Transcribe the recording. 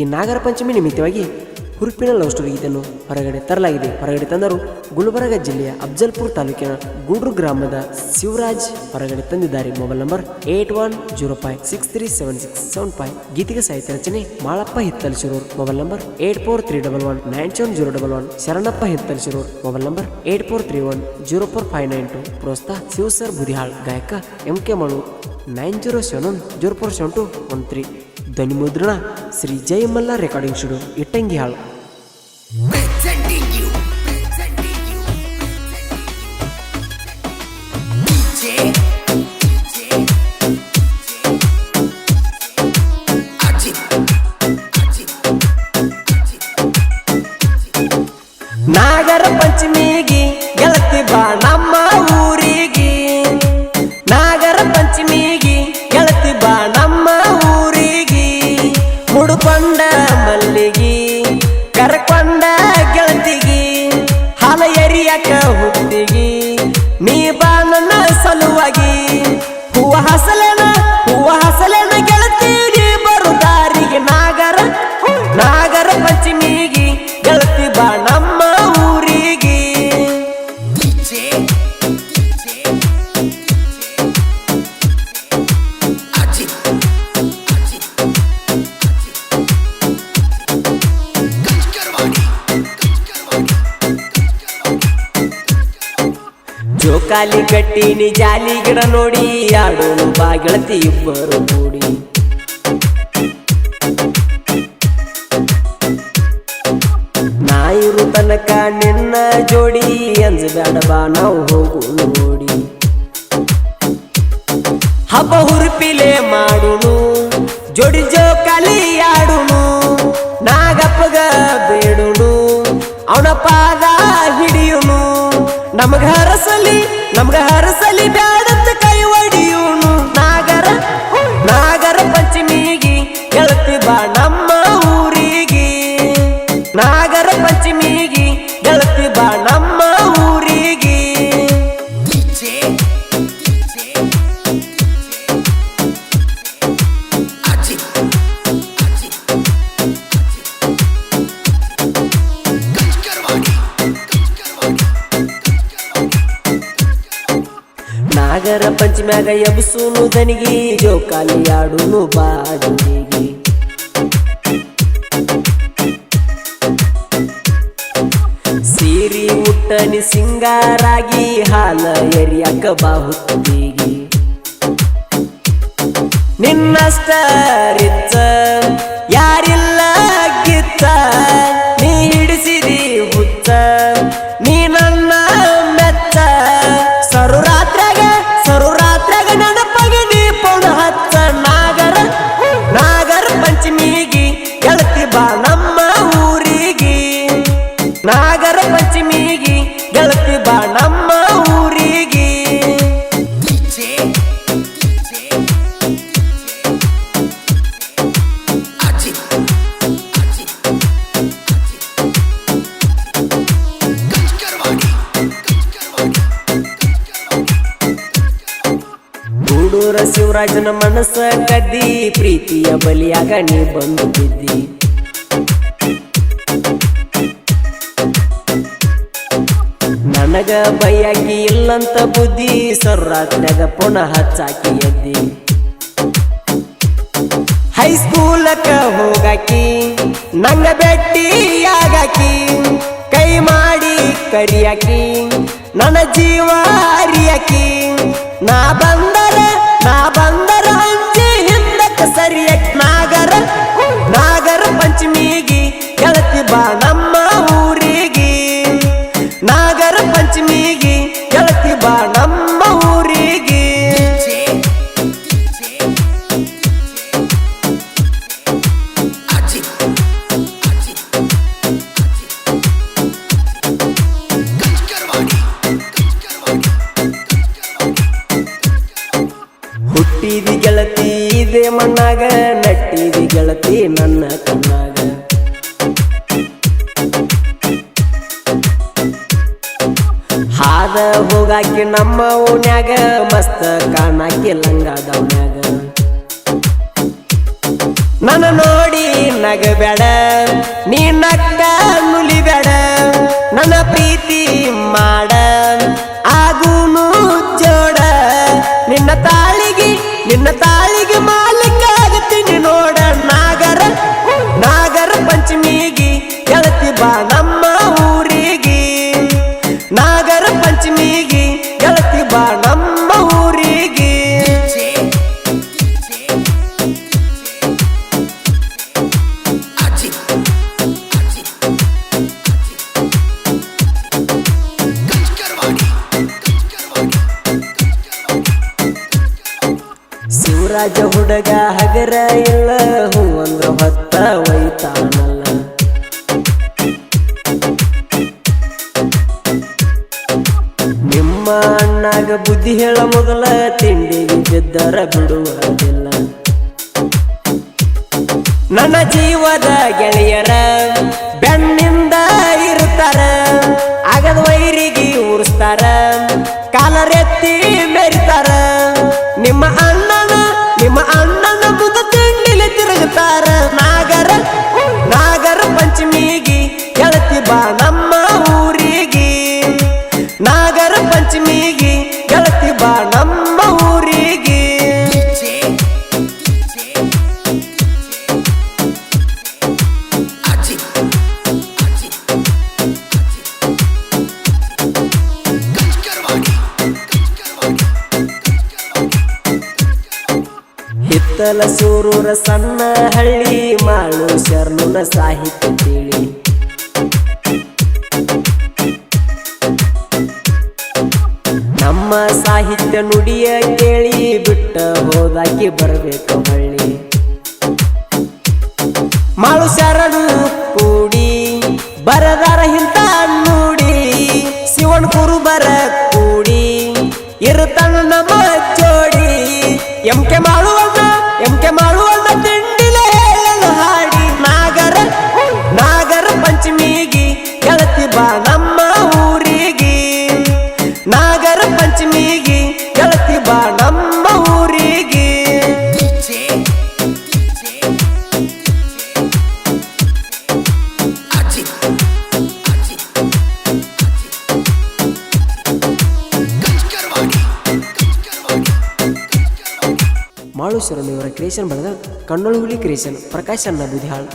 ಈ ನಾಗರ ಪಂಚಮಿ ನಿಮಿತ್ತವಾಗಿ ಹುರುಪಿನ love story ಗೀತೆಯನ್ನು ಹೊರಗಡೆ ತರಲಾಗಿದೆ. ಹೊರಗಡೆ ತಂದರು ಗುಲ್ಬರ್ಗ ಜಿಲ್ಲೆಯ ಅಫ್ಜಲ್ಪುರ್ ತಾಲೂಕಿನ ಗೂಡ್ರು ಗ್ರಾಮದ ಶಿವರಾಜ್ ಹೊರಗಡೆ ತಂದಿದ್ದಾರೆ. Mobile number eight one zero five six three seven six seven five. ಗೀತಿಗೆ ಸಾಹಿತ್ಯ ರಚನೆ Malappa Hittalsiror. Mobile number eight four three double one nine seven zero double one. Sharanappa Hittalsiror. Mobile number eight four three one zero four five nine two ಪ್ರೋತ್ಸಾಹ ಶಿವಸರ್ ಬುದಿಹಾಳ್. ಗಾಯಕ M K Malu nine zero seven one zero four seven two one three. ಧ್ವನಿ ಮುದ್ರಣ Shri ಜಯಮಲ್ಲ recording studio ಇಟ್ಟಂಗಿ ಹಾಳು ಜೋಕಾಲಿ ಕಟ್ಟಿನಿ ಜಾಲಿ ಗಿಡ ನೋಡಿ ಯಾರು ಬಾ ಗೆಳತಿ ಇಬ್ಬರು ಕೂಡಿ. ನಾಯಿರು ತನಕ ನಿನ್ನ ಜೋಡಿ ಅಂಜಬೇಡ ಬಾ ನಾವು ಹೋಗು ನೋಡಿ. ಹಬ್ಬ ಹುರುಪಿಲೆ ಮಾಡುನು ಜೋಡಿ ಜೋಕಾಲಿ ಆಡುನು ನಾಗಪ್ಪಗ ಬೇಡುನು ಅವನ ಪಾದ ಹಿಡಿಯುನು ನಮಗ ಹರಸಲಿ ನಮಗ ಹರಸಲಿ ಬ್ಯಾಡಂತ ಪಂಚಮ್ಯಾಗ ಎಬ್ಸೂನು ದನಿಗಿ ಜೋಕಾಲಿ ಆಡುನು ಬಾಡಿಗೆ ಸೀರಿ ಉಟ್ಟನಿ ಸಿಂಗಾರಾಗಿ, ಹಾಲ ಎರಿಯಕ ಬಾಹುತ್ತೀಗಿ ನಿನ್ನಷ್ಟ ರಿಚ್ಚ ಯಾರಿಲ್ಲ? ಗೂಡೂರ ಶಿವರಾಜನ ಮನಸ್ಸ ಕದ್ದಿ, ಪ್ರೀತಿಯ ಬಲಿಯಾಗ ನೀ ಬಂದು ಬಿದ್ದಿ. ನನಗ ಬೈಯಾಕಿ ಇಲ್ಲಂತ ಬುದ್ಧಿ ಸೊರ್ರಾತ್ನಾಗ ಪುನಃ ಹಚ್ಚಾಕಿ ಎದ್ದಿ. ಹೈಸ್ಕೂಲಕ್ಕ ಹೋಗಾಕಿ, ನಂಗ ಬೆಟ್ಟಿಯಾಗಾಕಿ ಕೈ ಮಾಡಿ ಕರಿಯಾಕಿ, ನನ್ನ ಜೀವ ಅರಿಯಾಕಿ ನಾ ಬಾ ನಮ್ಮ ಊರಿಗೆ DJ, DJ, Ajit, Ajit, Kachkarwadi, Kachkarwadi, ಹುಟ್ಟಿದಿ ಗೆಳತಿ ಇದೇ ಮಣ್ಣಾಗ ನಟ್ಟಿದಿ ಗೆಳತಿ ನನ್ನ ಕಣ್ಣಾಗ ಹಾದ ಹೋಗಾಕಿ ನಮ್ಮ ಓಣ್ಯಾಗ ಮಸ್ತ ಕಾಣಾಕಿ ಲಂಗಾದವನ್ಯಾಗ. ನನ್ನ ನೋಡಿ ನಗಬೇಡ ನೀ ನಕ್ಕ ನುಲಿಬೇಡ ಶಿವರಾಜ ಹುಡುಗ ಹಗರ ಇಲ್ಲ ಹೂ ಅಂದ್ರ ಹೊತ್ತ ಒಯ್ತಾನಲ್ಲ. ನಿಮ್ಮ ಅಣ್ಣಾಗ ಬುದ್ಧಿ ಹೇಳ ಮೊದಲ ತಿಂಡಿ ಬಿದ್ದರ ಬಿಡುವುದಿಲ್ಲ. ನನ್ನ ಜೀವದ ಗೆಳೆಯರ ಬೆನ್ನಿಂದ ಇರುತ್ತಾರ, ಆಗದ ವೈರಿಗೆ ಉರಿಸ್ತಾರ ಕಾಲರೆತ್ತಿ ಮೆರಿತಾರ. ನಿಮ್ಮ ಹಿತ್ತಲ ಸೂರೂರ ಸಣ್ಣ ಹಳ್ಳಿ ಮಾಳು ಶರಣನ ಸಾಹಿತ್ಯ ತಿಳಿ ನಮ್ಮ ಸಾಹಿತ್ಯ ನುಡಿಯ ಕೇಳಿ ಬಿಟ್ಟ ಹೋದಾಕಿ ಬರಬೇಕು ಹಳ್ಳಿ. ಮಾಳು ಶರಣು ಕೂಡಿ, ಬರದಾರ ಹಿಂತ ನುಡಿ, ಶಿವನ್ ಕುರುಬರ ಕೂಡಿ ಇರುತ್ತಣ್ಣ ನಮ್ಮ ಚೋಡಿ ಎಂ ಕೆ ಮಾಡುವಣ್ಣ ಮಾಳು ಶರಣು ಇವರ ಕ್ರಿಯೇಷನ್ ಬರೆದ ಕಣ್ಣೊಳಗುಲಿ ಕ್ರಿಯೇಷನ್ ಪ್ರಕಾಶ್ ಅನ್ನ ಬುದಿಹಾಳ್